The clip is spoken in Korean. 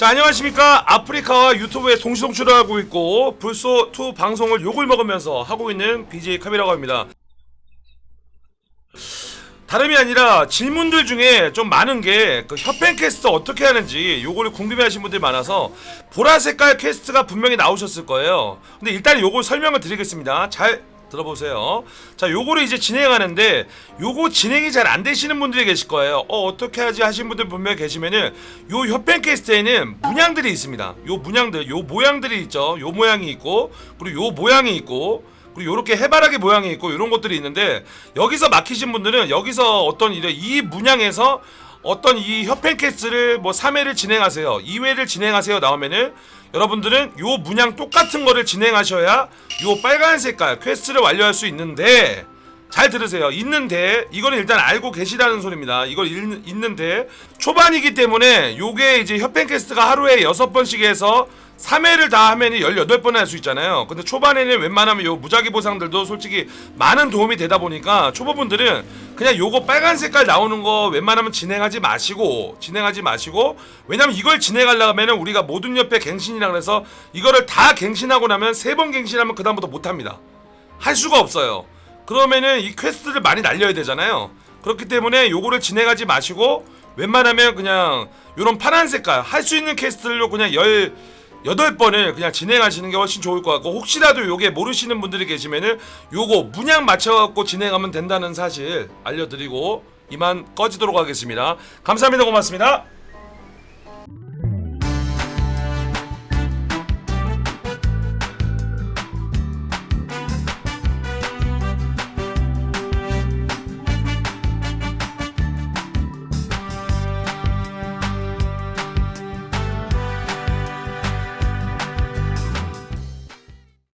자 안녕하십니까. 아프리카와 유튜브에 동시송출을 하고 있고 불소2 방송을 욕을 먹으면서 하고 있는 BJ 카비라고 합니다. 다름이 아니라 질문들 중에 좀 많은 게 그 협행 퀘스트 어떻게 하는지 요거를 궁금해하신 분들이 많아서 보라 색깔 퀘스트가 분명히 나오셨을 거예요. 근데 일단 요걸 설명을 드리겠습니다. 잘 들어보세요. 자 요거를 이제 진행하는데 요거 진행이 잘 안 되시는 분들이 계실 거예요. 어 어떻게 하지 하신 분들 분명히 계시면은 요 협행 퀘스트에는 문양들이 있습니다. 요 문양들 요 모양들이 있죠. 요 모양이 있고 그리고 요 모양이 있고 그리고 요렇게 해바라기 모양이 있고 이런 것들이 있는데 여기서 막히신 분들은 여기서 어떤 이이 문양에서 어떤 이 협행 퀘스트를 뭐 3회를 진행하세요 2회를 진행하세요 나오면은 여러분들은 요 문양 똑같은 거를 진행하셔야 요 빨간 색깔 퀘스트를 완료할 수 있는데 잘 들으세요. 있는데 이거는 일단 알고 계시다는 소리입니다. 이걸 있, 있는데 초반이기 때문에 요게 이제 협행 퀘스트가 하루에 6번씩 해서 3회를 다 하면 18번 할수 있잖아요. 근데 초반에는 웬만하면 요 무작위 보상들도 솔직히 많은 도움이 되다 보니까 초보분들은 그냥 요거 빨간 색깔 나오는 거 웬만하면 진행하지 마시고 진행하지 마시고 왜냐면 이걸 진행하려고 하면은 우리가 모든 옆에 갱신이라 그래서 이거를 다 갱신하고 나면 세 번 갱신하면 그다음부터 못 합니다. 할 수가 없어요. 그러면은 이 퀘스트를 많이 날려야 되잖아요. 그렇기 때문에 요거를 진행하지 마시고 웬만하면 그냥 요런 파란 색깔 할 수 있는 퀘스트로 그냥 열 여덟 번을 그냥 진행하시는 게 훨씬 좋을 것 같고 혹시라도 요게 모르시는 분들이 계시면은 요거 문양 맞춰갖고 진행하면 된다는 사실 알려드리고 이만 꺼지도록 하겠습니다. 감사합니다. 고맙습니다.